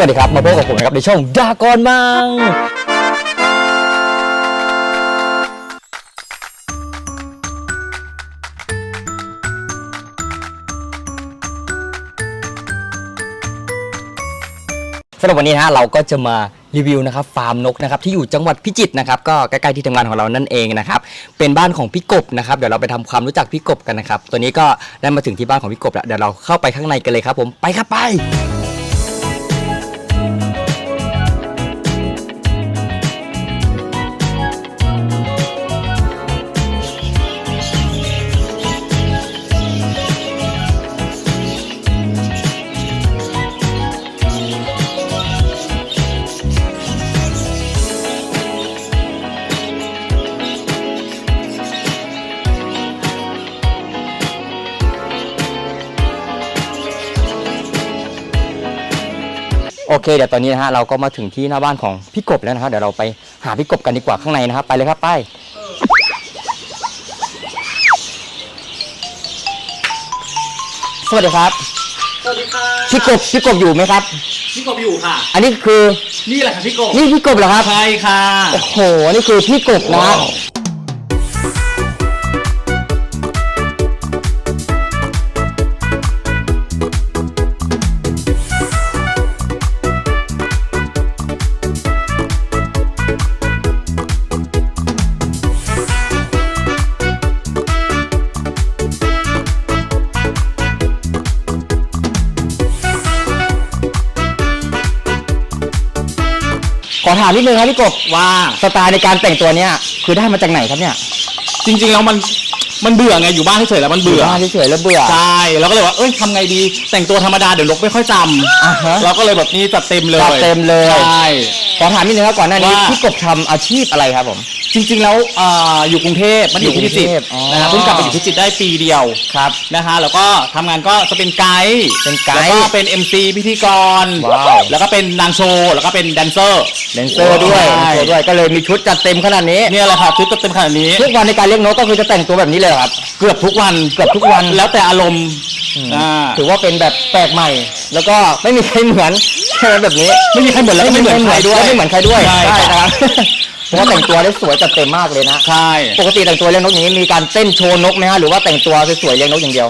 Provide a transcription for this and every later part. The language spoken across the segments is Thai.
วัสดีครับ มาพบกับผมนะครับในช่องดากอนมัง สำหรับวันนี้นะฮะเราก็จะมารีวิวนะครับฟาร์มนกนะครับที่อยู่จังหวัดพิจิตรนะครับก็ใกล้ๆที่ทำงานของเรานั่นเองนะครับเป็นบ้านของพี่กบนะครับเดี๋ยวเราไปทำความรู้จักพี่กบกันนะครับตัวนี้ก็ได้มาถึงที่บ้านของพี่กบแล้วเดี๋ยวเราเข้าไปข้างในกันเลยครับผมไปครับไป เคเดี๋ยวตอนนี้นะฮะเราก็มาถึงที่หน้าบ้านของพี่กบแล้วนะครับเดี๋ยวเราไปหาพี่กบกันดีกว่าข้างในนะครับไปเลยครับไปสวัสดีครับสวัสดีค่ะพี่กบพี่กบอยู่ไหมครับ พี่กบอยู่ค่ะ อันนี้คือนี่แหละค่ะพี่กบนี่พี่กบเหรอครับใช่ค่ะโอ้โหนี่คือพี่กบนะฮะ ถามนิดนึงครับพี่กบว่าสไตล์ในการแต่งตัวเนี้ยคือได้มาจากไหนครับเนี่ย จริงๆแล้วมัน มันเบื่อไงอยู่บ้านเฉยๆแล้วมันเบื่อบ้านเฉยๆแล้วเบื่อใช่แล้วก็เลยว่าเอ้ยทำไงดี แต่งตัวธรรมดาเดี๋ยวลกไม่ค่อยจอ่าฮะำเราก็เลยแบบนี้จัดเต็มเลยจัดเต็มเลย ใช่ ขอถามนิดนึงครับก่อนหน้านี้ว่า พี่กบทำอาชีพอะไรครับผม จริงๆแล้วอ่าอยู่กรุงเทพมันอยู่ที่พิจิตอยู่กรุงเทรพอ๋อ นะฮะเพิ่งกลับไปอยู่พิจิตรได้ปีเดียวครับ นะคะแล้วก็ทำงานก็จะเป็นไกด์เป็นไกด์แล้วก็เป็น MC พิธีกรว้าว แล้วก็เป็นนางโชว์แล้วก็เป็นแดนเซอร์ แดนเซอร์ด้วยใช่แดนเซอร์ด้วยก็เลยมีชุดจัดเต็มขนาดนี้ เนี่ยแหละค่ะชุดก็เต็มขนาดนี้ ทุกวันในการเลี้ยงนกก็คือจะแต่งตัวแบบนี้เลยเหรอครับ เกือบทุกวันเกือบทุกวันแล้วแต่อารมณ์อ่าถือว่าเป็นแบบแปลกใหม่ แล้วก็ไม่มีใครเหมือนใช่ไหมแบบนี้ไม่มีใครเหมือนแล้วก็ไม่เหมือนใครด้วยและไม่เหมือนใครด้วยใช่นะครับเพราะว่าแต่งตัวได้สวยจัดเต็มมากเลยนะใช่ปกติแต่งตัวเลี้ยงนกอย่างนี้มีการเต้นโชว์นกไหมฮะหรือว่าแต่งตัวสวยๆเลี้ยงนกอย่างเดียว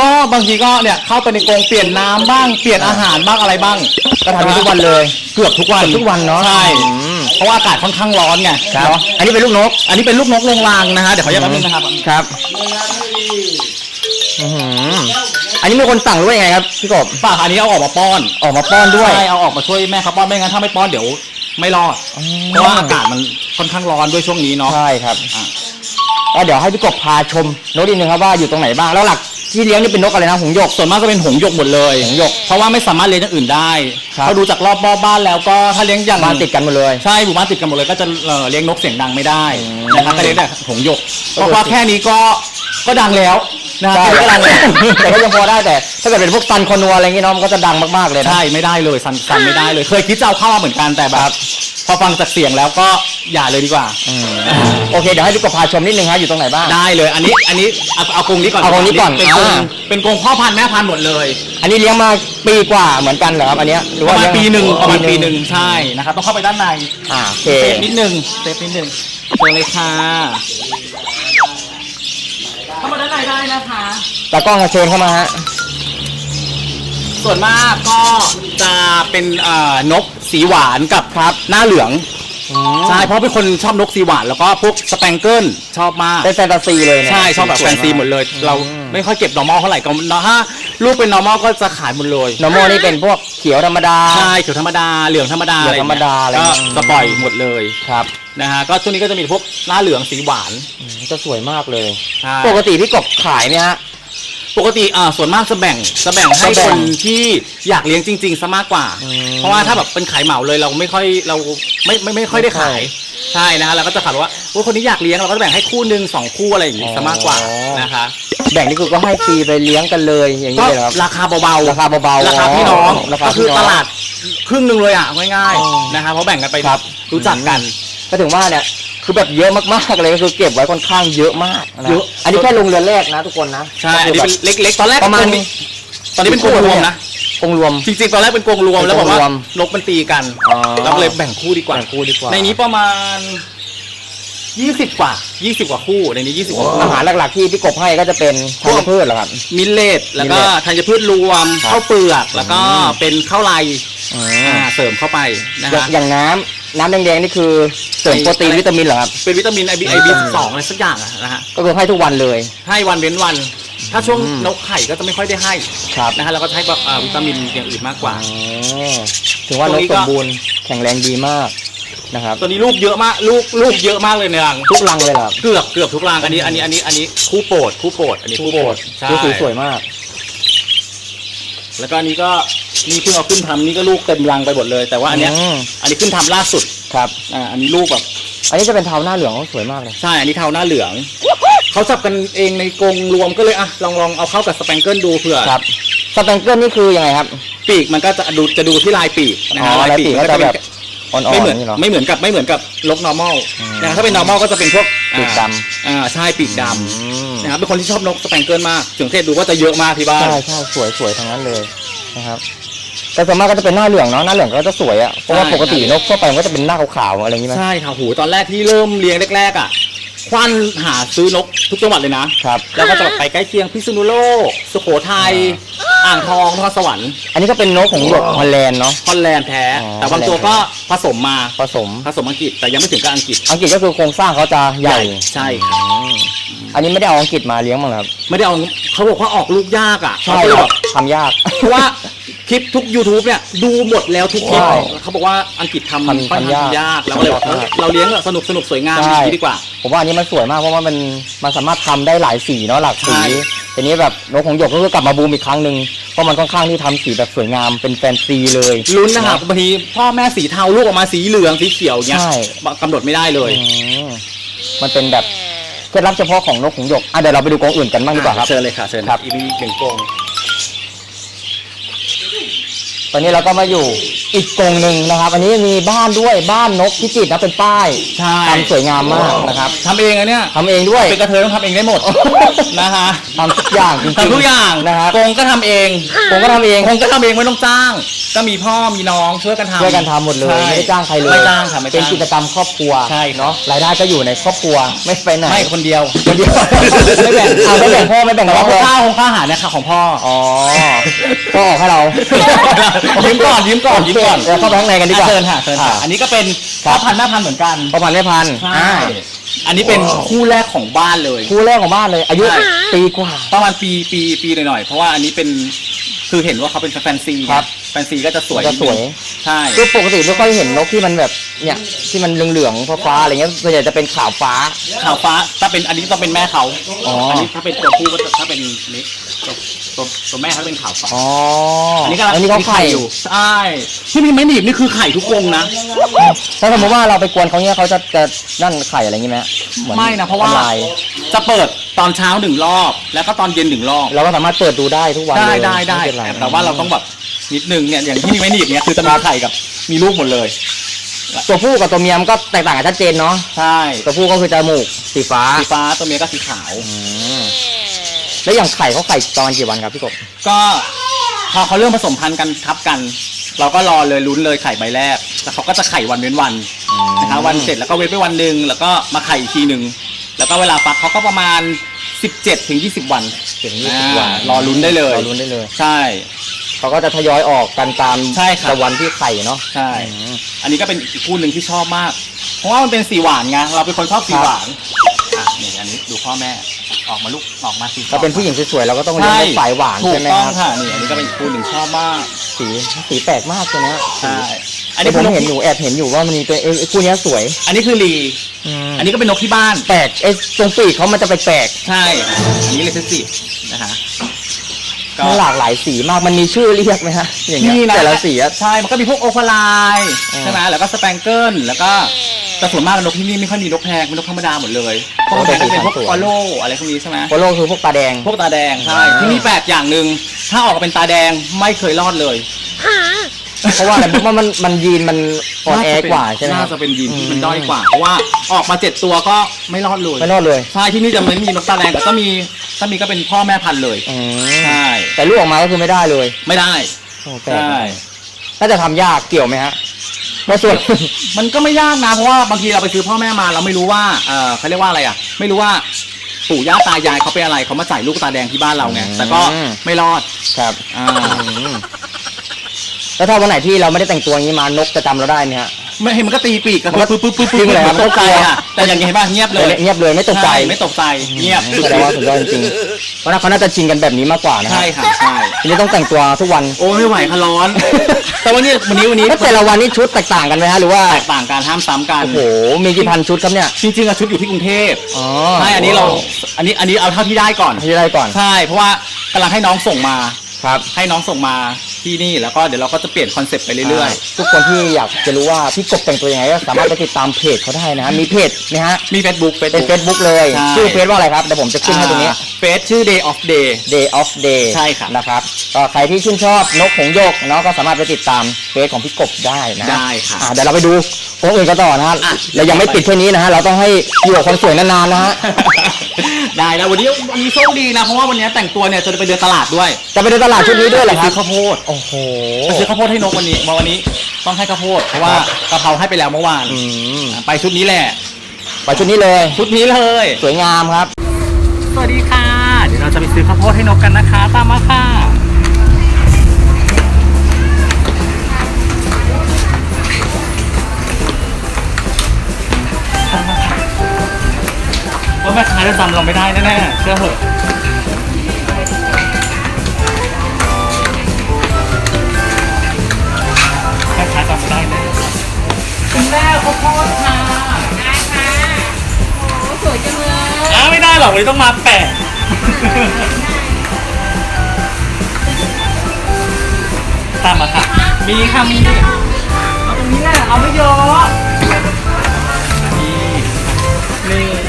ก็บางทีก็เนี่ยเข้าไปในกรงเปลี่ยนน้ำบ้างเปลี่ยนอาหารบ้างอะไรบ้างก็ทำอย่างนี้ทุกวันเลย เกือบทุกวันเกือบทุกวันเนอะใช่อืม เพราะว่าอากาศค่อนข้างร้อนไงครับ เนาะอันนี้เป็นลูกนก อันนี้เป็นลูกนกเรืองรางนะฮะเดี๋ยวขอแยกแป๊บนึงนะครับครับอื้อหืออันนี้มีคนสั่งหรือว่ายังไงครับพี่กบปากอันนี้เอาออกมาป้อนออกมาป้อนด้วย ใช่เอาออกมาช่วยแม่เขาป้อนไม่งั้นถ้าไม่ป้อนเดี๋ยวไม่รอดเพราะว่าอากาศมันค่อนข้างร้อนด้วยช่วงนี้เนาะ ใช่ครับอะแล้วเดี๋ยวให้พี่กบพาชมนกนิดนึงครับว่าอยู่ตรงไหนบ้างแล้วหลัก ที่เลี้ยงนี่เป็นนกอะไรนะหงส์หยกส่วนมากก็เป็นหงส์หยกหมดเลยหงส์หยกเพราะว่าไม่สามารถเลี้ยงอย่างอื่นได้ครับ เขาดูจากรอบๆบ้านแล้วก็ถ้าเลี้ยงอย่างบ้านติดกันหมดเลย ใช่หมู่บ้านติดกันหมดเลยก็จะเอ่อเลี้ยงนกเสียงดังไม่ได้อืมนะครับก็เลี้ยงแต่หงส์หยกก็เพราะว่าแค่นี้ก็ก็ดังแล้วนะใช่แค่นี้ก็ดังแล้วแต่ก็ยังพอได้แต่ถ้าเกิดเป็นพวกซันคอนัวอะไรอย่างงี้เนาะมันก็จะดังมากๆเลยนะ ใช่ไม่ได้เลยซันซันไม่ได้เลย เคยคิดจะเอาเข้ามาเหมือนกันแต่แบบพอฟังจากเสียงแล้วก็ อย่าเลยดีกว่าอืมโอเค เดี๋ยวให้พี่กบพาชมนิดนึงครับอยู่ตรงไหนบ้าง ได้เลย อันนี้อันนี้เอาเอากรงนี้ก่อนเอากรงนี้ก่อนเป็นกรงอ่า เป็นกรงพ่อพันธุ์แม่พันธุ์หมดเลยอันนี้เลี้ยงมาปีกว่าเหมือนกันเหรอครับอันเนี้ยหรือประว่ามาณเลี้ยปีหนึ่งประมาณปีหนึ่งใช่นะครับต้องเข้าไปด้านในอ่าโอเคเซฟนิดนึงเซฟนิดนึงเชิญเลยค่ะเข้ามาด้านในได้นะคะ ตากล้องเชิญเข้ามาฮะ ส่วนมากก็จะเป็นเอ่อนกสีหวานกับครับหน้าเหลือง ใช่เพราะเป็นคนชอบนกสีหวานแล้วก็พวกสแปงเกิลชอบมาก เป็นแฟนตาซีเลยเนี่ย ใช่ชอบแบบแฟนซีหมดเลย เราไม่ค่อยเก็บ normal เท่าไหร่ก็ถ้าลูกเป็น normal ก็จะขายหมดเลย นอร์มอลนี่เป็นพวกเขียวธรรมดา ใช่เขียวธรรมดาเหลืองธรรมดาเหลืองธรรมดาอะไรก็อย่างเงี้ย จะปล่อยหมดเลยครับนะฮะก็ช่วงนี้ก็จะมีพวกหน้าเหลืองสีหวานจะสวยมากเลย ใช่ปกติพี่กบขายไหมฮะ ปกติอ่าส่วนมากจะแบ่งจะแบ่งให้จะแบ่คงนที่อยากเลี้ยงจริง ๆซะมากกว่า อืมเพราะว่าถ้าแบบเป็นขายเหมาเลยเราไม่ค่อยเราไม่ไม่ไม่ค่อยได้ขายใช่นะฮะเราก็จะขายว่าโอ้คนนี้อยากเลี้ยงเราก็จะแบ่งให้คู่หนึ่งสองคู่อะไรอย่างงี้ซะมากกว่านะคะแบ่งนี่คือก็ให้ฟรีไปเลี้ยงกันเลยอย่างก็นี้เลยเหรอครับ ราคาเบาๆ ราคาเบาๆราคาพี่น้องราคาก็คือพี่น้องตลาดครึ่งหนึ่งเลยอะง่ายอ๋อๆนะคะเพราะแบ่งกันไปครับ รู้จักกัน ก็ถึงว่าเนี่ย คือแบบเยอะมากๆเลยก็คือเก็บไว้ค่อนข้างเยอะมากนะเยอะ อันนี้แค่ลงเรือนแรกนะทุกคนนะใช่ อันก็นี้คืเป็นเล็กๆ ตอนแรกประมาณตรงนี้ตอนนี้เป็นกรงรวมนะคกรงรวม จริงๆ ตอนแรกเป็นกรงรวมเป็นแล้วบอกว่ากรงรวมนกมันตีกันอ๋อเราก็เลยแบ่งคู่ดีกว่าแบ่งคู่ดีกว่า ในนี้ประมาณยี่สิบกว่ายี่สิบกว่าคู่ในนี้ยี่สิบกว่าคู่อาหารหลักๆที่พี่กบให้ก็จะเป็นธัญพืชเหรอครับมิลเลตแล้วก็มิลเลตธัญพืชรวมครับข้าวเปลือกแล้วก็อืมเป็นข้าวไร อือ่ามเสริมเข้าไปนะอย่างฮะ อย่างน้ำน้ำแดงๆนี่คือเสริมไอ้โปรตีนวิตามินเหรอครับ เป็นวิตามินไอบีไอบีสองอะไรสักอย่างอะนะฮะก็คือให้ทุกวันเลย ให้วันเว้นวัน ถ้าช่วงอืม นกไข่ก็จะไม่ค่อยได้ให้ครับนะฮะเราก็จะให้แบบอ่าวิตามินอย่างอื่นมากกว่า อ๋อถึงว่านตรงกนี้สก็ มบูรณ์แข็งแรงดีมากนะครับ ตัวนี้ลูกเยอะมากลูกลูกเยอะมากเลยในรังทุกรังเลยเหรอครับเกือบเกือบทุกรังอันนี้อันนี้อันนี้อันนี้คู่โปรดคู่โปรดอันนี้คู่โปรดใช่ดูสีสวยมาก แล้วก็อันนี้ก็นี่เพิ่งเอาขึ้นทำนี่ก็ลูกเต็มรังไปหมดเลย แต่ว่าอันเนี้ยอืมอันนี้ขึ้นทำล่าสุดครับ อ่าอันนี้ลูกแบบ อันนี้จะเป็นเทาหน้าเหลืองสวยมากเลย ใช่ อันนี้เทาหน้าเหลือง เขาจับกันเองในกรงรวมก็เลยอะลองลองเอาเข้ากับสแปงเกิลดูเผื่อ ครับสแปงเกิลนี่คือยังไงครับ ปีกมันก็จะดูจะดูที่ลายปีกนะอ๋ฮะอลายปีกก็จะแบบอ่อนๆไม่เหมือนนี่เหรอไม่เหมือนกับไม่เหมือนกับลก normal อืมนะฮะถ้าเป็น normal ก็จะเป็นพวกปีกดอ่าใช่ปีกดอืมำ นะครับเป็นคนที่ชอบนกสแปงเกิลมากสังเกตดูว่าจะเยอะมากที่บ้านใช่ใช่สวยสวยทั้งนั้นเลยนะครับแต่ส่วนมากก็จะเป็นหน้าเหลืองเนาะหน้าเหลืองก็จะสวยอะเพราะว่าใช่ปกตินกทั่วไปมันก็จะเป็นหน้าขาวๆอะไรอย่างงี้ไหมใช่ค่ะหูตอนแรกที่เริ่มเลี้ยงแรกๆอะควันหาซื้อนกทุกจังหวัดเลยนะครับแล้วก็จะแบบไปใกล้เคียงพิษณุโลกสุโขทัย อ่างทองนครสวรรค์อันนี้ก็เป็นนกของหยกฮอลแลนด์เนาะ ฮอลแลนด์แท้ อ๋อแต่บางตัวก็ผสมมาผสม ผสมอังกฤษแต่ยังไม่ถึงกับอังกฤษอังกฤษก็คือโครงสร้างเขาจะใหญ่ใช่ครับอืมอันนี้ไม่ได้เอาอังกฤษมาเลี้ยงมั้งเหรอครับไม่ได้เอาเขาบอกว่าออกลูกยากอะใช่เขาก็เลยคแบรับบ ทำยาก เพราะว่าคลิปทุก YouTube เนี่ยดูหมดแล้วทุกคลิปใช่เขาบอกว่าอังกฤษทำทำค่อนข้างทำยาก ยากแล้วก็เลยบอกทำยาก เออเราเลี้ยงแบบสนุกสนุกสวยงามใช่อย่างนี้ดีกว่า ผมว่าอันนี้มันสวยมากเพราะว่ามันมันสามารถทำได้หลายสีเนาะหลากสีใช่ ทีนี้แบบนกของหยกก็คือกลับมาบูมอีกครั้งหนึ่งเพราะมันค่อนข้างที่ทำสีแบบสวยงามเป็นแฟนซีเลยลุ้นนะครับบางทีพ่อแม่สีเทาลูกออกมาสีเหลืองสีเขียวเงี้ยใช่กำหนดไม่ได้เลยอืมมันเป็นแบบเคล็ดลับเฉพาะของนกของหยกอะเดี๋ยวเราไปดูกรงอื่นกันบ้างดีกว่าครับ เชิญเลยค่ะเชิญครับ อีกหนึ่งกรงตอนนี้เราก็มาอยู่ อีกกรงหนึ่งนะครับ อันนี้มีบ้านด้วยบ้านนกพิจิตรนะเป็นป้ายใช่ ทำสวยงามมากนะครับทำเองอะเนี่ยทำเองด้วย เป็นกระเทยต้องทำเองได้หมด นะคะทำทุกอย่างจริงๆทำทุกอย่างนะครับกรงก็ทำเองผมก็ทำเองกรงก็ทำเองไม่ต้องจ้าง ก็มีพ่อมีน้องช่วยกันทำช่วยกันทำหมดเลยใช่ไม่ได้จ้างใครเลยไม่จ้างค่ะไม่เป็นจ้างกิจกรรมครอบครัวใช่เนาะรายได้ก็อยู่ในครอบครัวไม่ไปไหนไม่คนเดียว คนเดียวไม่แบ่งอะไม่แบ่งพ่อไม่แบ่งแต่น้อว่างเลยค่าของค่าอาหารเนี่ยค่ะของพ่อ อ๋อพ่อออกให้เรายืมก่อนยืมก่อนยืมก่อนเดี๋ยวเข้าไปข้างในกันดีกว่าอะเชิญค่ะเชิญค่ะอะ อันนี้ก็เป็นครัพ่อบ พันธุ์แม่พันธุ์เหมือนกันพ่อพันธุ์แม่พันธุ์ใช่อ่าอันนี้เป็นคู่แรกของบ้านเลย คู่แรกของบ้านเลยอายุใช่ ปีกว่า ประมาณปีปีปีหน่อยๆเพราะว่าอันนี้เป็นคือเห็นว่าเขาเป็นแฟนซีครับ แฟนซีก็จะสวยก็สวยใช่คือปกติไม่ค่อยเห็นนกที่มันแบบเนี่ยที่มันเหลืองๆฟ้าๆอะไรเงี้ยส่วนใหญ่จะเป็นขาวฟ้า ขาวฟ้าถ้าเป็นอันนี้ต้องเป็นแม่เขาอ๋ออั นนี้ถ้าเป็นตัวผู้ก็จะถ้าเป็นนี้ตัวตัวตัวแม่เขาเป็นขาวฟ้า อ๋ออัอันนี้กำลังอันนี้เขาไข่อยู่ใช่ที่มีไม้หนีบนี่คือไข่ทุกกรงนะ ถ้าสมมติว่าเราไปกวนเขาเนี่ยเขาจะจะนั่นไข่อะไรอย่างงี้ไหมเหมือนไม่นะเพราะว่า ทำลยจะเปิดตอนเช้าหนึ่งรอบ แล้วก็ตอนเย็นหนึ่งรอบ เราก็สามารถเปิดดูได้ทุกวันได้เลยได้ได้ม่เป็นรแต่ว่าเราต้องแบบ นิดนึงเนี่ยอย่างที่มีไม้หนีบเนี่ยคือจะมีไข่กับมีลูกหมดเลย ตัวผู้กับตัวเมียมันก็แตกต่างกันชัดเจนเนาะใช่ตัวผู้ก็คือจมูกสีฟ้าสีฟ้าตัวเมียก็สีขาวอืมแล้วอย่างไข่เขาไข่ประมาณกี่วันครับพี่กบก็พอเขาเริ่มผสมพันธุ์กันทับกัน เราก็รอเลยลุ้นเลยไข่ใบแรกแล้วเขาก็จะไข่วันเว้นวันนะครับวันเสร็จแล้วก็เว้นไปวันหนึ่งแล้วก็มาไข่อีกทีหนึ่งแล้วก็เวลาฟักเขาก็ประมาณ 17ถึง20 วันถึงยี่สิบวันอ่ารอลุ้นได้เลยรอลุ้นได้เลย ใช่ เขาก็จะทยอยออกกันตามใช่ครับ แต่วันที่ไข่เนาะใช่ อืม อันนี้ก็เป็นอีกคู่หนึ่งที่ชอบมาก เพราะว่ามันเป็นสีหวานไง เราเป็นคนชอบสีหวาน อะนี่อันนี้ดูพ่อแม่ ออกมาลูก ออกมาสีเราเป็นผู้หญิงสวยๆเราก็ต้องเลี้ยงใช่ด้วยสายหวานถูใช่กไหมต้องครับค่ะนี่อันนี้ก็เป็นอีกคู่หนึ่งชอบมาก สีสีแปลกมากตัวเนี้ยใช่ อันนี้ผมเห็นอยู่แอบเห็นอยู่ว่ามันมีตัวเอ้ยไอ้คู่เนี้ยสวยอันนี้คือลี อันนี้ก็เป็นนกที่บ้าน แปลกไอ้ตรงปีกเขามันจะแปลกใช่ อันนี้เลยสินะฮะๆ ก็มันหลากหลายสีมากมันมีชื่อเรียกไหมฮะอย่างเงี้ยนี่นะแต่ละสีอะ ใช่ มันก็มีพวกโอฟาไลน์อืมใช่ไหมแล้วก็สแปงเกิลแล้วก็แต่ส่วนมากนกที่นี่ไม่ค่อยมีนกแพงเป็นนกธรรมดาหมดเลยพวกนกแพงก็จะเป็นพวกฟอลโล่อะไรพวกนี้ใช่ไหมโปโลคือพวกตาแดง พวกตาแดงใช่อ่า ที่นี่แปลกอย่างหนึ่งถ้าออกมาเป็นตาแดงไม่เคยรอดเลย เพราะว่าอะไรเพราะว่ามันมันยีนมันอ่อนแอกว่าใช่ไหมคน่ารับ จะเป็นยีนที่อืมมันด้อยกว่า เพราะว่าออกมาเจ็ดตัวก็ไม่รอดเลยไม่รอดเลยใช่ที่นี่จะไม่มีนกตาแดงแต่ก็มีถ้ามีก็เป็นพ่อแม่พันธุ์เลยอืมใช่แต่ลูกออกมาก็คือไม่ได้เลยไม่ได้โอ้แปลกใช่ น่าจะทำยากเกี่ยวไหมฮะเพราะส่วน มันก็ไม่ยากนะเพราะว่าบางทีเราไปซื้อพ่อแม่มาเราไม่รู้ว่าเออเขาเรียกว่าอะไรอะ ไม่รู้ว่าปู่ย่าตายายเขาเป็นอะไรเขามาใส่ลูกตาแดงที่บ้านเราไงอืม แต่ก็ไม่รอดครับ อ่าอืม แล้วถ้าวันไหนที่เราไม่ได้แต่งตัวอย่างนี้มานกจะจำเราได้ไหมฮะ ไม่เห็นมันก็ตีปีกกันมันก็ปึ๊บปึ๊บปึ๊บจริงเหรอครับตกใจอะแต่อย่างนี้เห็นป่ะเงียบเลยเงียบเลยไม่ตกใจช่ไม่ตกใจเงียบแสดงว่าสุดยอดจริงๆเพราะน่าเขาน่าจะชินกันแบบนี้มากกว่านะฮะใช่ค่ะใช่ทีนี้ต้องแต่งตัวทุกวัน โอ้ไม่ไหวค่ะร้อน แต่วันนี้วันนี้วันนี้แล้วแต่ละวันนี่ชุดแตกต่างกันไหมฮะหรือว่าแตกต่างกันห้ามซ้ำกัน โอ้โหมีกี่พันชุดครับเนี่ยจริงๆอะชุดอยู่ที่กรุงเทพอ๋อใช่อันนี้เราอันนี้อันนี้เอาเท่าที่ได้ก่อน ที่ได้ก่อน ใช่ เพราะว่ากำลังให้น้องส่งมา ครับ ให้น้องส่งมาที่นี่แล้วก็เดี๋ยวเราก็จะเปลี่ยนคอนเซปต์ไปเรื่อยๆ ทุกคนที่อยากจะรู้ว่าพี่กบแต่งตัวยังไงก็สามารถไปติดตามเพจเขาได้นะฮะมีเพจนะฮะๆมี Facebook เป็น Facebook เฟซบุ๊กเลยใช่ ชื่อเฟซว่าอะไรครับเดี๋ยวผมจะขึ้นให้ตรงนี้ เฟซชื่อ Day of Day Day of Day ใช่ครับ นะครับก็ใครที่ชื่นชอบนกหงส์โยกเนาะก็สามารถไปติดตามเฟซของพี่กบได้นะได้ค่ะอ่าเดี๋ยวเราไปดู วงอื่นกันต่อนะฮะอะ เรายังไม่ปิดแค่นี้นะฮะ เราต้องให้อยู่กับคนสวยนานๆนะฮะ ได้แล้ววันนี้วันนี้โชคดีนะเพราะว่าวันนี้แต่งตัวเนี่ยจะไปเดินตลาดด้วยจะไปเดินตลาดชุดนี้ด้วยเหรอคไปรัซื้บอข้าวโพดโอ้โห ไปซื้อข้าวโพดให้นกวันนี้มาวันนี้ต้องให้ข้าวโพดเพราะว่าครับกะเพราให้ไปแล้วเมื่อวานอืมไปชุดนี้แหละ ไปชุดนี้เลย ชุดนี้เลย สวยงามครับ สวัสดีค่ะ เดี๋ยวเราจะไปซื้อข้าวโพดให้นกกันนะคะ ตามมาค่ะ ค้าจะจำเราไม่ได้แน่ๆเชื่อเถอะแม่ค้าจำไม่ได้แน่คุณแม่ข้าวโพดค่ะได้ค่ะโอ้สวยจังเลยอ้าวไม่ได้หรอกวันนี้ต้องมาแปะตามมาค่ะ มีค่ะมี เอาตรงนี้แหละ เอาไม่เยอะนี่หนึ่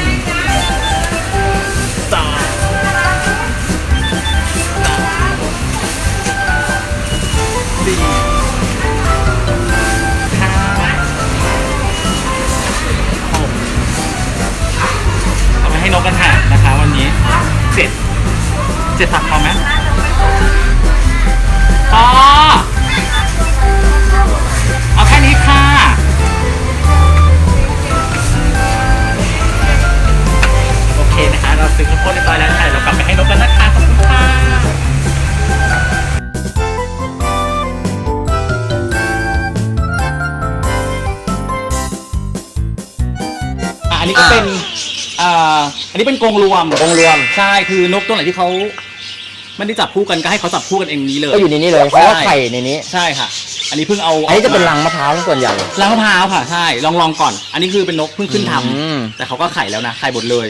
อะอันนี้ก็เป็นอ่าอันนี้เป็นกรงรวมกรงรวม ใช่คือนกตัวไหนที่เขาไม่ได้จับคู่กันก็ให้เขาจับคู่กันเองนี้เลย ก็อยู่ในนี้เลยเพราะว่าไข่ในนี้ ใช่ค่ะ อันนี้เพิ่งเอาอันนี้จะเป็นรังมะพร้าวส่วนใหญ่รังมะพร้าวค่ะใช่ลองลองก่อน อันนี้คือเป็นนกเพิ่งขึ้นทอืมำแต่เขาก็ไข่แล้วนะไข่หมดเลย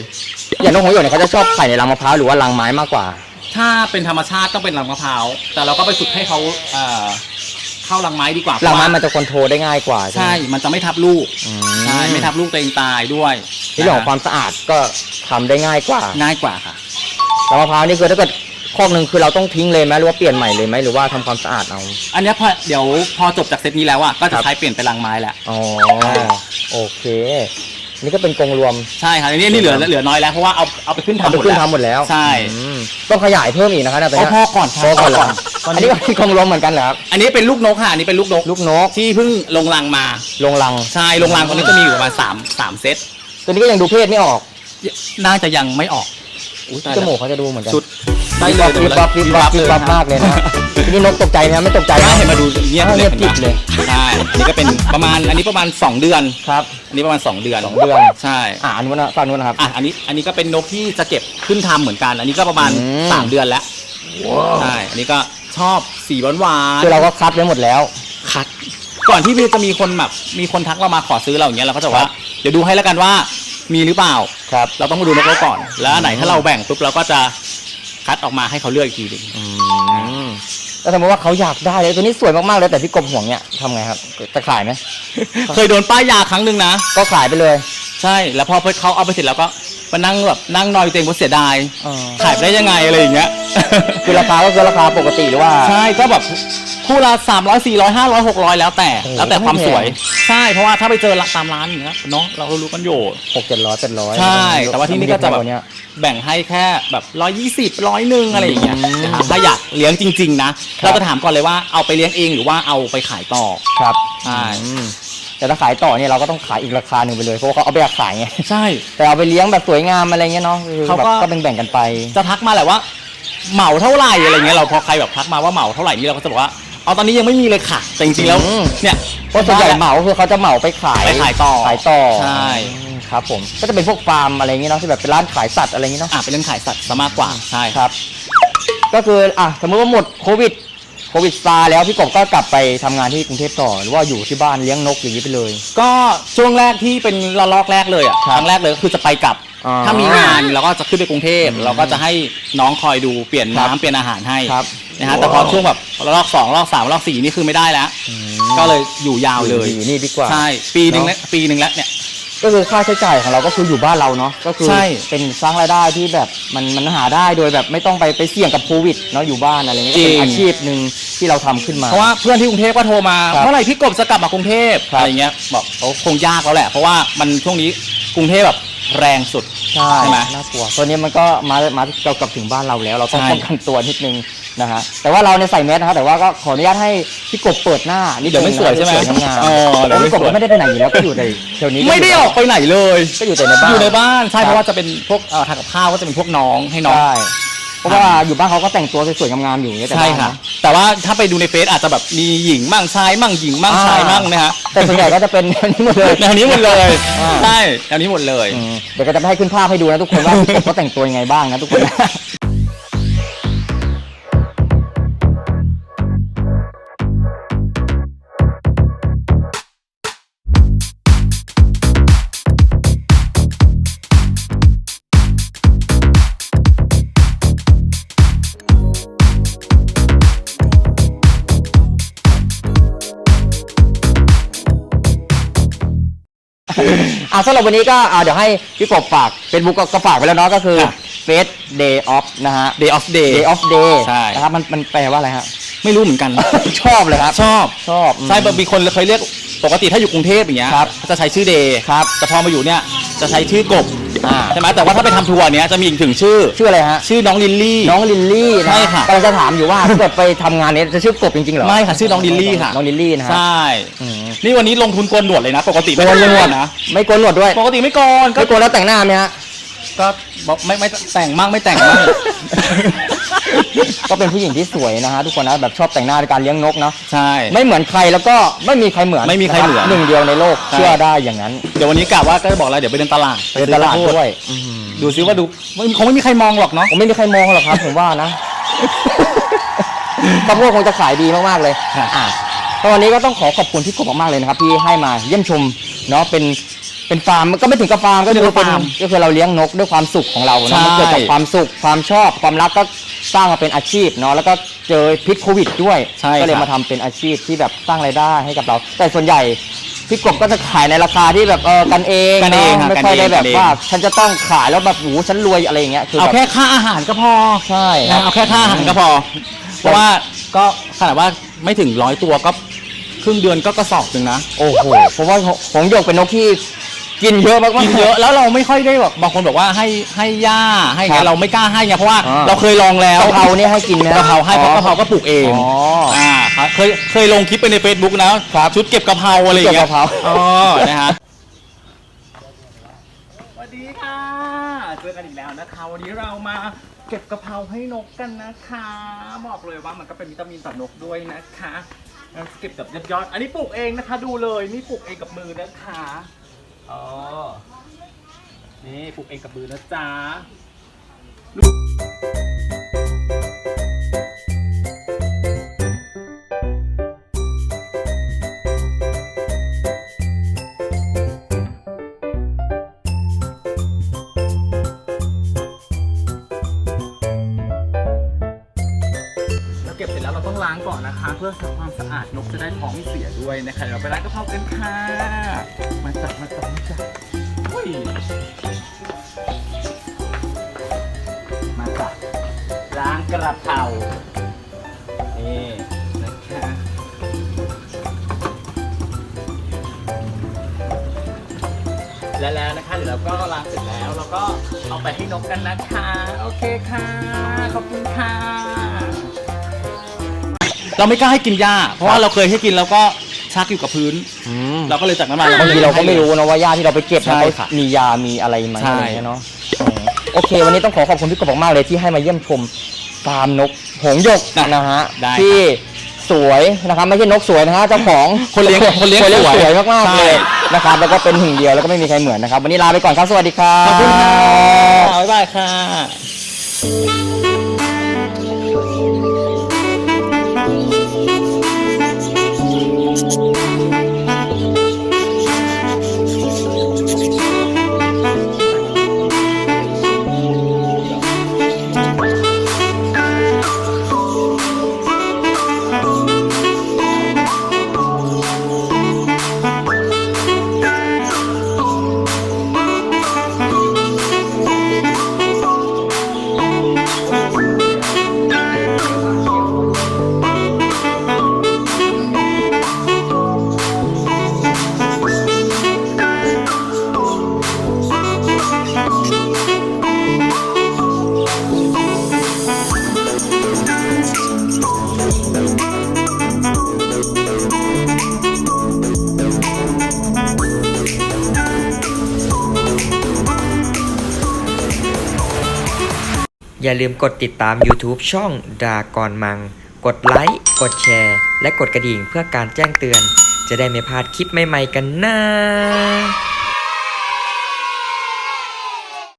อย่างนกหงส์โยกเนี่ยเขาจะชอบไข่ในรังมะพร้าวหรือว่ารังไม้มากกว่า ถ้าเป็นธรรมชาติต้องเป็นรังมะพร้าวแต่เราก็ไปฝึกให้เขาเอ่อ เข้ารังไม้ดีกว่ารังไม้เพาะว่ามันจะคอนโทรลได้ง่ายกว่าใช่ใช่ไหมมันจะไม่ทับลูกอืใช่ไม่ทับลูกตัวเองตายด้วยในเรื่องของความสะอาดก็ทำได้ง่ายกว่าง่ายกว่าค่ะรังมะพร้าวนี่คือถ้าเกิดคอกหนึ่งคือเราต้องทิ้งเลยไหมหรือว่าเปลี่ยนใหม่เลยไหมหรือว่าทำความสะอาดเอา อันเนี้ยพอเดี๋ยวพอจบจากเซตนี้แล้วอะก็ครัจะบ ใช้เปลี่ยนเป็นรังไม้แล้ว อ๋อโอเค นี่ก็เป็นกรงรวมใช่ค่ะอันนี้นี่เหลือเหลือน้อยแล้วเพราะว่าเอาเอาไปขึ้นเอาทำไปหมดขึ้นแล้ว ทำหมดแล้วใช่ อืมต้องขยายเพิ่มอีกนะคะเนี่ยตอนเอาเนี้ย พอก่อนพอก่อนเหรอ ตอนอันนี้นี้ก็เป็นกรงรวมเหมือนกันเหรอครับอันนี้เป็นลูกนกค่ะอันนี้เป็นลูกนกลูกนกที่เพิ่งลงรังมาลงรัง ใช่ลงรังตอนนี้จะมีอยู่ประมาณสามสามเซตตัวนี้ก็ยังดูเพศไม่ออกน่าจะยังไม่ออกจมูกเขาจะดูเหมือนกันชุดได้เลยวิบวับวิบวับวิบวับมากเลยนะทีนี้นกตกใจไหมครับไม่ตกใจได้นะ เห็นมาดูเงียบเงียบกริบเลย ใช่อันนี้ก็เป็นประมาณอันนี้ประมาณ 2 เดือน ครับ อันนี้ประมาณ 2 เดือนสองเดือน ใช่อ่าอันนู้นนะฝั่งนู้นนะครับ อะอันนี้อันนี้ก็เป็นนกที่จะเก็บขึ้นทำเหมือนกัน อันนี้ก็ประมาณ อืมสามเดือนแล้วใช่อันนี้ก็ ชอบสีหวานหวานคือเราก็คัดไว้หมดแล้ว คัด ก่อนที่จะมีคนแบบมีคนทักเรามาขอซื้อเราอย่างเงี้ยเราก็จะว่าครับเดี๋ยวดูให้แล้วกันว่ามีหรือเปล่าครับ เราต้องมาดูนกเราก่อน แล้วอันไหนถ้าเราแบ่งปุ๊บเราก็จะคัดออกมาให้เขาเลือกอีกทีหนึงอืมแล้วสมมติว่าเขาอยากได้เลยตัวนี้สวยมากๆเลยแต่พี่กบห่วงเนี่ยทำไงครับจะขายไหมเคยโดนป้ายยาครั้งหนึ่งนะก็ขายไปเลย ใช่แล้วพอเขาเอาไปเสร็จแล้วก็ มานั่งแบบนั่งนอยตัวเองว่าเสียดายอ๋อขายไปได้ยังไงอะไรอย่างเงี้ย คือราคาก็คือราคาปกติหรือว่า ใช่ก็แบบคู่ละ300 400 500 600 แล้วแต่โอ้โหแล้วแต่ความสวยไม่แพใช่เพราะว่าถ้าไปเจอตามร้านอย่างเงี้ยเนาะเรารู้กันอยู่หกเจ็ดร้อยเป็นร้อยใช่ แต่ว่าที่นี่ก็จะแบบเนี้ยแบ่งให้แค่แบบร้อยยี่สิบร้อยหนึ่งอะไรอย่างเงี้ยอืมนะครับถ้าอยากเลี้ยงจริง ๆ นะครับเราจะถามก่อนเลยว่าเอาไปเลี้ยงเองหรือว่าเอาไปขายต่อครับใช่อืม แต่ถ้าขายต่อเนี่ยเราก็ต้องขายอีกราคาหนึ่งไปเลยเพราะว่าเขาเอาไปขายไงใช่ แต่เอาไปเลี้ยงแบบสวยงามอะไรเงี้ยเนาะคือเขาก็ แบบก็แบ่งๆกันไป จะทักมาแหละว่าเหมาเท่าไหร่อะไรเงี้ยเราพอใครแบบทักมาว่าเหมาเท่าไหร่นี่เราก็จะบอกว่าเอาตอนนี้ยังไม่มีเลยค่ะแต่จริงๆแล้วอืม เนี่ยเพราะส่วนใหญ่เหมาคือเขาจะเหมาไปขายไปขายต่อ ขายต่อใช่ อืมครับผมก็จะเป็นพวกฟาร์มอะไรเงี้ยเนาะที่แบบเป็นร้านขายสัตว์อะไรเงี้ยเนาะอะเป็นเรื่องขายสัตว์ซะมากกว่าใช่ครับ ก็คืออะสมมติว่าหมดโควิด โควิดซาแล้วพี่กบก็กลับไปทำงานที่กรุงเทพต่อหรือว่าอยู่ที่บ้านเลี้ยงนกอย่างนี้ไปเลย ก็ช่วงแรกที่เป็นระลอกแรกเลยอะครับครั้งแรกเลยก็คือจะไปกลับ อ่าถ้ามีงานเราก็จะขึ้นไปกรุงเทพอืมเราก็จะให้น้องคอยดูเปลี่ยนครับน้ำเปลี่ยนอาหารให้ครับนะฮะแต่พอช่วงแบบระลอกสองระลอกสามระลอกสี่นี่คือไม่ได้แล้ว ก็เลยอยู่ยาวเลย อยู่นี่ดีกว่าใช่ ปีหนึ่งเนแล้วอะปีหนึ่งแล้วเนี่ย ก็คือค่าใช้จ่ายของเราก็คืออยู่บ้านเราเนาะก็คือใช่ เป็นสร้างรายได้ที่แบบมันมันหาได้โดยแบบไม่ต้องไปไปเสี่ยงกับโควิดเนาะอยู่บ้านอะไรเงี้ยก็เป็นอาชีพหนึ่งที่เราทำขึ้นมา เพราะว่าเพื่อนที่กรุงเทพก็โทรมาครับเมื่อไหร่พี่กบจะกลับมากรุงเทพครับ อะไรเงี้ยบอกเขาคงยากแล้วแหละ เพราะว่ามันช่วงนี้กรุงเทพแบบ แรงสุด ใช่ใช่ไหมน่ากลัวตัวนี้มันก็มามาเกี่ยวกับถึงบ้านเราแล้ว เราต้องใช่ ป้องกันตัวนิดนึงนะฮะแต่ว่าเราเนี่ยใส่แมสนะครับแต่ว่าก็ขออนุญาตให้พี่กบเปิดหน้านิดนึงเดี๋ยวไม่สวยใช่ไหมสวยงามอ๋อๆเดี๋ยวไม่พี่กบสวยไม่ได้ไปไหนอยู่แล้วก็อยู่ในแถวนี้ไม่ได้ออกไปไหนเลย ก็อยู่แต่ในบ้าน อยู่ในบ้านใช่ครับเพราะว่าจะเป็นพวกเอ่อทำกับข้าวก็จะเป็นพวกน้องให้น้องใช่ เพราะว่าอยู่บ้านเขาก็แต่งตัวสวยๆงามๆอยู่อย่างเงี้ยแต่ใช่บ้านค่ะเนอะแต่ว่าถ้าไปดูในเฟซอาจจะแบบมีหญิงมั่งชายมั่งหญิงมั่งอ่า ชายมั่งนะฮะแต่ส่วนใหญ่ก็จะเป็นแนวนี้หมดเลย แนวนี้หมดเลยอ่า ใช่แนวนี้หมดเลย อืมเดี๋ยวก็จะไม่ให้ขึ้นภาพให้ดูนะทุกคนว่าพี่กบเขาแต่งตัวยังไงบ้างนะทุกคน อะสำหรับวันนี้ก็อะเดี๋ยวให้พี่กบฝากเฟซบุ๊กก็ฝากไปแล้วเนาะก็คือครับ Face Day Off นะฮะ day of day Day of Day ใช่ นะครับมันมันแปลว่าอะไรฮะ ไม่รู้เหมือนกัน ชอบเลยครับ ชอบชอบอืม ใช่บางคนเคยเรียกปกติถ้าอยู่กรุงเทพอย่างเงี้ยครับจะใช้ชื่อเดย์ครับแต่พอมาอยู่เนี่ยจะใช้ชื่อกบ อ่า ใช่ไหมแต่ว่าถ้าไปทำทัวร์เนี้ยจะมีอีกถึงชื่อ ชื่ออะไรฮะ ชื่อน้องลิลลี่ น้องลิลลี่นะใช่ค่ะ กำลังจะถามอยู่ว่า ถ้าเกิดไปทำงานเนี้ยจะชื่อกบจริงๆเหรอไม่ค่ะชื่อน้องลิลลี่ค่ะน้องลิลลี่นะฮะ ใช่อืม นี่วันนี้ลงทุนโกนหนวดเลยนะ ปกติโกไม่นได้หนโกวดนนะ ไม่โกนหนวดด้วยปกติไม่โกนก็ไม่โกนแล้วแต่งหน้าไหมฮะ ก็บอกไม่ไม่แต่งมั่งไม่แต่งมั่ง ก็เป็นผู้หญิงที่สวยนะฮะทุกคนนะแบบชอบแต่งหน้าในการเลี้ยงนกเนาะใช่ ไม่เหมือนใครแล้วก็ไม่มีใครเหมือนไม่มีใครเหมือนะบหนึ่งเดียวในโลกใช่ เชื่อได้อย่างนั้นเดี๋ยววันนี้กะว่าก็จะบอกแล้วเดี๋ยวไปเดินตลาดไปเดินตลาดด้วยดูซิว่าดูไม่คงไม่มีใครมองหรอกเนาะผมไม่มีใครมองหรอกครับ ผมว่านะข้าวโพดคงจะขายดีมากๆเลยครับอะก็วันนี้ก็ต้องขอขอบคุณพี่กบมากๆเลยนะครับที่ให้มาเยี่ยมชมเนาะเป็น เป็นฟาร์มก็ไม่ถึงกับฟาร์มก็คือเป็นก็คือเราเลี้ยงนกด้วยความสุขของเราเนาะมันเกิดจากความสุขความชอบความรักก็สร้างมาเป็นอาชีพเนาะแล้วก็เจอพิษโควิดด้วยใช่ก็เลยครับมาทำเป็นอาชีพที่แบบสร้างรายได้ให้กับเรา แต่ส่วนใหญ่พี่กบก็จะขายในราคาที่แบบเออกันเองกันเองเนาะครับไม่ค่อยกันเองได้แบบกันเองว่า ฉันจะต้องขายแล้วแบบโอ้โหฉันรวยอะไรอย่างเงี้ยคือเอาแบบแค่ค่าอาหารก็พอใช่นะเอาแค่ค่าอาหารก็พอ เพราะว่าก็ขนาดว่าไม่ถึงร้อยตัวก็ครึ่งเดือนก็กระสอบหนึ่งนะ โอ้โหเพราะว่าหงส์หยกเป็นนกที่ กินเยอะมากๆกินเยอะแล้วเราไม่ค่อยได้แบบบางคนบอกว่าให้ให้หญ้าให้ครัไงบเราไม่กล้าให้ไงเพราะว่าอ่า เราเคยลองแล้วกะเพรานี่ให้กินไหมฮกะเพราให้เพราะกะเพราก็ปลูกเองอ๋ออ่าครับเคยเคยลงคลิปไปใน Facebook นะครับชุดเก็บกะเพราอะไรอย่างเงี้ยเก็บกะเพรา อ๋อนะฮะสวัสดีค่ะ เจอกันอีกแล้วนะคะ วันนี้เรามาเก็บกะเพราให้นกกันนะคะ บอกเลยว่ามันก็เป็นวิตามินต่อนกด้วยนะคะเราเก็บแบบยอดๆอันนี้ปลูกเองนะคะ ดูเลยนี่ปลูกเองกับมือนะคะ อ๋อ นี่ปลูกเองกับมือนะจ๊ะเราเก็บเสร็จแล้วเราต้องล้างก่อนนะคะ เพื่อทำความสะอาดนกจะได้ท้องไม่เสียด้วยนะคะเดี๋ยวเราไปล้างกระเพรากันค่ะ ราเผานี่นะคะและแล้วนะคะเดี๋ยวเราก็ล้างเสร็จแล้วเราก็เอาไปให้นกกันนะคะ โอเคค่ะ ขอบคุณค่ะ เราไม่กล้าให้กินหญ้า เพราะว่าเราเคยให้กินแล้วก็ชักอยู่กับพื้นเราก็เลยจากนั้นมาบางทีเราก็ไม่รู้นะว่าหญ้าที่เราไปเก็บมันก็มียามีอะไรไหมอะไรเงี้ยเนาะโอเค วันนี้ต้องขอขอบคุณพี่กบมากเลยที่ให้มาเยี่ยมชม ฟาร์มนกหงส์หยกนะฮะได้ครับ ที่สวยนะครับไม่ใช่นกสวยนะฮะเจ้าของคนเลี้ยงคนเลี้ยงคนเลี้ยงสวยสวยมากๆใช่เลยนะครับแล้วก็เป็นหึงเดียวแล้วก็ไม่มีใครเหมือนนะครับ วันนี้ลาไปก่อนครับสวัสดีครับ ขอบคุณค่ะบ๊ายบายค่ะาลืมกดติดตาม YouTube ช่องดากอนมัง กดไลค์ กดแชร์ และกดกระดิ่งเพื่อการแจ้งเตือน จะได้ไม่พลาดคลิปใหม่ๆกันนะ